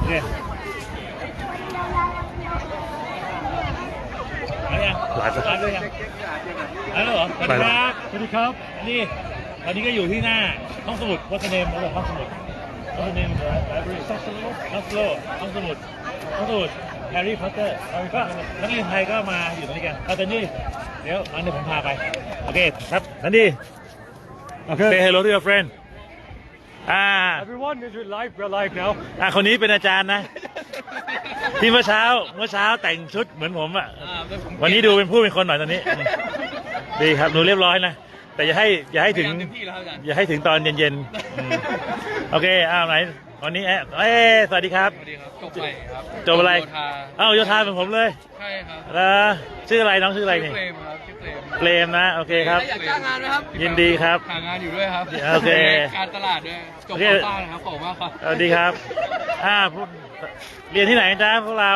โอเคเอายังไลฟ์ไลฟ์เลยยังไลฟ์แล้วเหรอสวัสดีครับสวัสดีครับ นี่ตอนนี้ก็อยู่ที่หน้าห้องสมุดวัฒเนมแล้วห้องสมุดวัฒเนมไลบรารีห้องสมุดห้องสมุดห้องสมุดห้องสมุดแฮร์รี่พอตเตอร์ก็นักเรียนไทยก็มาอยู่ตรงนี้กันเอาแต่นี่เดี๋ยวอันนี้ผมพาไป โอเคครับนันดี Okay. say hello to your friend อ่า Everyone, is it live? We're live now. อะคนนี้เป็นอาจารย์นะ ที่เมื่อเช้าเมื่อเช้าแต่งชุดเหมือนผมอะวันนี้ดูเป็นผู้เป็นคนหน่อยตอนนี้ดีครับหนูเรียบร้อยนะแต่อย่าให้อย่าให้ถึงอย่าให้ถึงตอนเย็นๆอืมโอเคอ้าวไหน วันนี้แอะเอ้ยสวัสดีครับ สวัสดีครับจบใหม่ครับจบอะไร โยธาอ้าวโยธาเป็นผมเลยใช่ครับแล้วชื่ออะไรน้องชื่ออะไรชื่นี่อเฟรมครับชื่อเฟรมเปรมนะ โอเคครับ อยากจ้างงานไหมครับยินดีครับ หางานอยู่ด้วยครับโอเคการตลาดด้วยจบโอเคก่อสร้างนะครับขอบคุณมากครับ สวัสดีครับอ่าพูดเรียนที่ไหนจ๊ะพวกเรา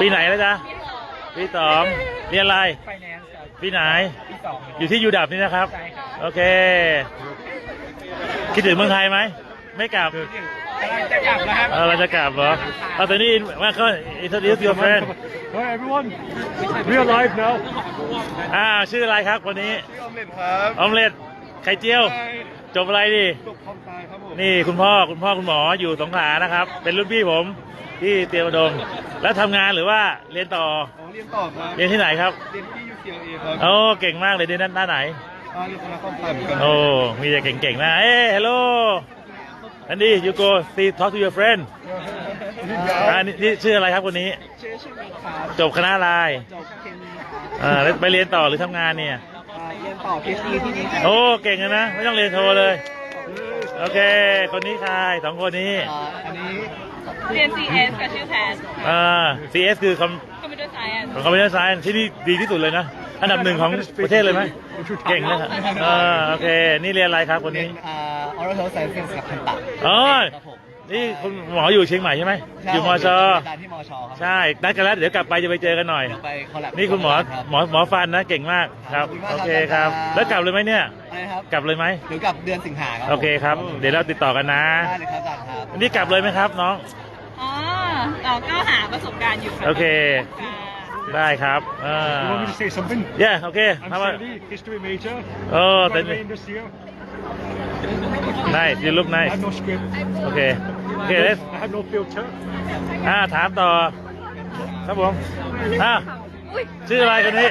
ปีไหนแล้วจ๊ะปีสองเรียนอะไรไฟแนนซ์ครับปีไหนปีสองอยู่ที่ยูดับนี่นะครับใช่ครับ โอเค คิดถึงเมืองไทยไหม ไม่กลับกำลังจะกลับแล้วครับเออเราจะกลับเหรอเอาแต่นี่ว่าเขา introduce your friend Hi, everyone. We're live now. อ่าชื่ออะไรครับคนนี้ชื่ออมเล็ตครับออมเล็ตไข่เจียว จบอะไรดิจบคอมไซครับผมนี่คุณพ่อคุณพ่อคุณหมออยู่สงขลานะครับ เป็นรุ่นพี่ผมที่เตรียมอุดม แล้วทำงานหรือว่าเรียนต่ออ๋อเรียนต่อครับเรียนที่ไหนครับเรียนที่ UCLA ครับโอ้เก่งมากเลยเรียนด้านด้านไหนอ่าเรียนคณะคอมไซเหมือนกันโอ้ มีแต่เก่งๆนะ เอ้ hello อันนี้ you go see talk to your friend อ่านี่นี่ชื่ออะไรครับคนนี้ ชื่อชื่อมิกครับจบคณะอะไรจบเคมีอ่าแล้วไปเรียนต่อหรือทำงานเนี่ย อ่าเรียนต่อ PhD ที่นี่ครับโอ้ เก่งอะนะ ไม่ต้องเรียนโทเลย โอเค คนนี้ใครสองคนนี้อ่าอันนี้เรียน CS กับชื่อแพทอ่า CS คือคอมคอมพิวเตอร์ไซเอนซ์ของคอมพิวเตอร์ไซน์ที่นี่ดีที่สุดเลยนะ อันดับหนึ่งของประเทศเลยไหมเก่งนะครับอ่าโอเค นี่เรียนอะไรครับคนเรียนี้ นอ่า oral health sciences กับทันตะอ๋อครับผมนี่คุณหมออยู่เชียงใหม่ใช่ไหมอยู่มชอาจารย์ที่มชครับใช่นัดกันแล้วเดี๋ยวกลับไปจะไปเจอกันหน่อย เดี๋ยวไปคอลแลบนี่คุณหมอรับ หมอหมอฟันนะเก่งมากครับขอบคุณมากโอครับเคครับ อาจารย์ แล้วกลับเลยไหมเนี่ย อะไรครับกลับเลยไหมเดี๋ยวกลับเดือนสิงหาครับโอเคครับ เดี๋ยวเราติดต่อกันนะได้เลยครับอาจารย์ครับนี่กลับเลยไหมครับน้อง อ๋อเราก็หาประสบการณ์อยู่ค่ะโอเค ค่ะ ได้ครับเอ่า You want me to say something? เย้โอเค I'm ทำมา Sandy, history major. โอ้แต่ Graduating this year. นายยูลุกนาย I have no script. โอเคโอเคเลส I have no filter. อ่าถามต่อ ครับผมอ่าชื่ออะไรคนนี้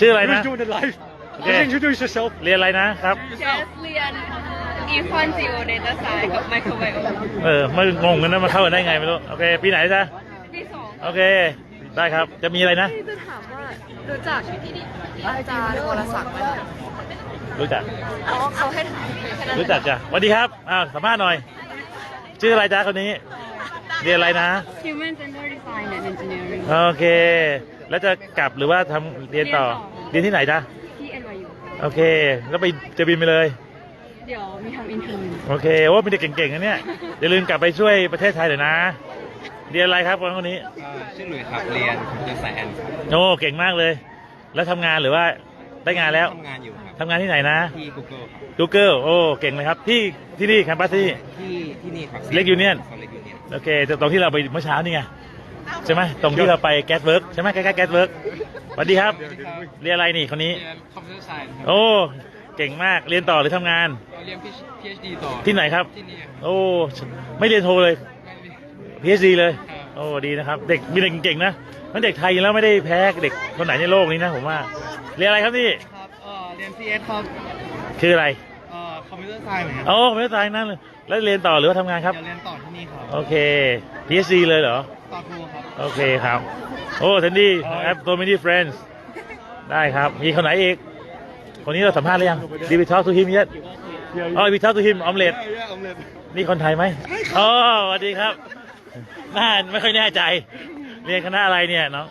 ชื่ออะไรนะ Who's doing it live? Okay. Just introduce yourself. เรียนอะไรนะครับ เจสเรียนอีฟอนจิโอเดต้าไซน์กับไมโครไบโอมเออไม่งงกันนะมาเข้ากันได้ไงไม่รู้ โอเค ปีไหนจ๊ะ ปีสองโอเค ได้ครับ จะมีอะไรนะจะถามว่ารู้จักอาจารย์วรศักดิ์ไหมคะ รู้จัก อ๋อเขาให้ถามแค่นั้นรู้จักจ้ะสวัสดีครับอ้าวสัมภาษณ์หน่อย ชื่ออะไรจ๊ะคนนี้ เรียนอะไรนะ Human Gender Design and Engineering โอเค แล้วจะกลับหรือว่าทำเรียนต่อ เรียนที่ไหนจ๊ะที่ NYU โอเค แล้วไปจะบินไปเลย เดี๋ยวมีทำอินเทอร์วิวโอเคโอ้มีเด็กเก่งๆนะเนี่ยอย่าลืมกลับไปช่วยประเทศไทยหน่อยนะ เรียนอะไรครับคนนี้อ่าชื่อหลุยส์ครับ เรียนคอมพิวเตอร์ไซแอนซ์โอ้เก่งมากเลย แล้วทำงานหรือว่า ได้งานแล้วทำงานอยู่ครับทำงานที่ไหนนะ ที่ Google ครับ Google โอ้เก่งเลยครับที่ที่นี่แคมปัสที่ ที่ที่นี่ครับ Lake Union เล็กยูเนียนโอเคแต่ตรงที่เราไปเมื่อเช้านี่ไงใช่ไหมตรงที่เราไปแก๊สเวิร์กใช่ไหมใกล้ๆแก๊สเวิร์กสวัสดีครับ เรียนอะไรนี่คนนี้ เรียนคอมพิวเตอร์ไซน์โอ้เก่งมากเรียนต่อหรือทำงานเรียน PhD ต่อที่ไหนครับ ที่นี่ครับโอ้ไม่เรียนโทเลย ไม่เรียน PhD เลย ครับ โอ้ดีนะครับ เด็กมีเด็กเก่งๆนะมันเด็กไทยแล้วไม่ได้แพ้เด็กคนไหนในโลกนี้นะผมว่าเรียนอะไรครับนี่ครับเอ่อเรียน CS ครับคืออะไรเอ่อคอมพิวเตอร์ไซน์เหมือนกันโอ้ไม่ได้ตายนั่นเลยแล้วเรียนต่อหรือว่าทำงานครับเดี๋ยวเรียนต่อที่นี่ครับโอเค PhD เลยเหรอต่อครูครับ โอเคครับ โอ้ทันดี้ I have so many friends ได้ครับมีคนไหนอีกคนนี้เราสัมภาษณ์หรือยัง Did we talk to him yet Yeah, อ๋อ we talk to him ออมเล็ตเย้อมเล็ตนี่คนไทยไหมอ๋อสวัสดีครับ น่าไม่ค่อยแน่ใจ เรียนคณะอะไรเนี่ยน้อง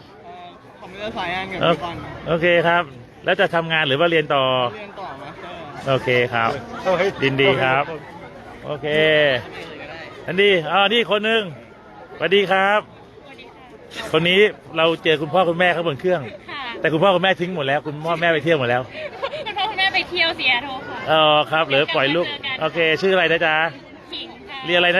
คอมพิวเตอร์ไซน์กับโอพี่บอลโอเคครับ แล้วจะทำงานหรือว่าเรียนต่อ เรียนต่อมาสเตอร์โอเคครับ Oh, hey. ยินดี Oh, hey, ครับ oh. โอเคทันดีอ๋อนี่คนหนึ่งสวัสดีครับ คนนี้เราเจอคุณพ่อคุณแม่เขาบนเครื่อง ค่ะแต่คุณพ่อคุณแม่ทิ้งหมดแล้วคุณพ่อแม่ไปเที่ยวหมดแล้วคุณพ่อคุณแม่ไปเที่ยวซีแอตเทิลค่ะอ๋อครับเหลือปล่อยลูก โอเค ชื่ออะไรนะจ๊ะขิงค่ะเรียนอะไรนะ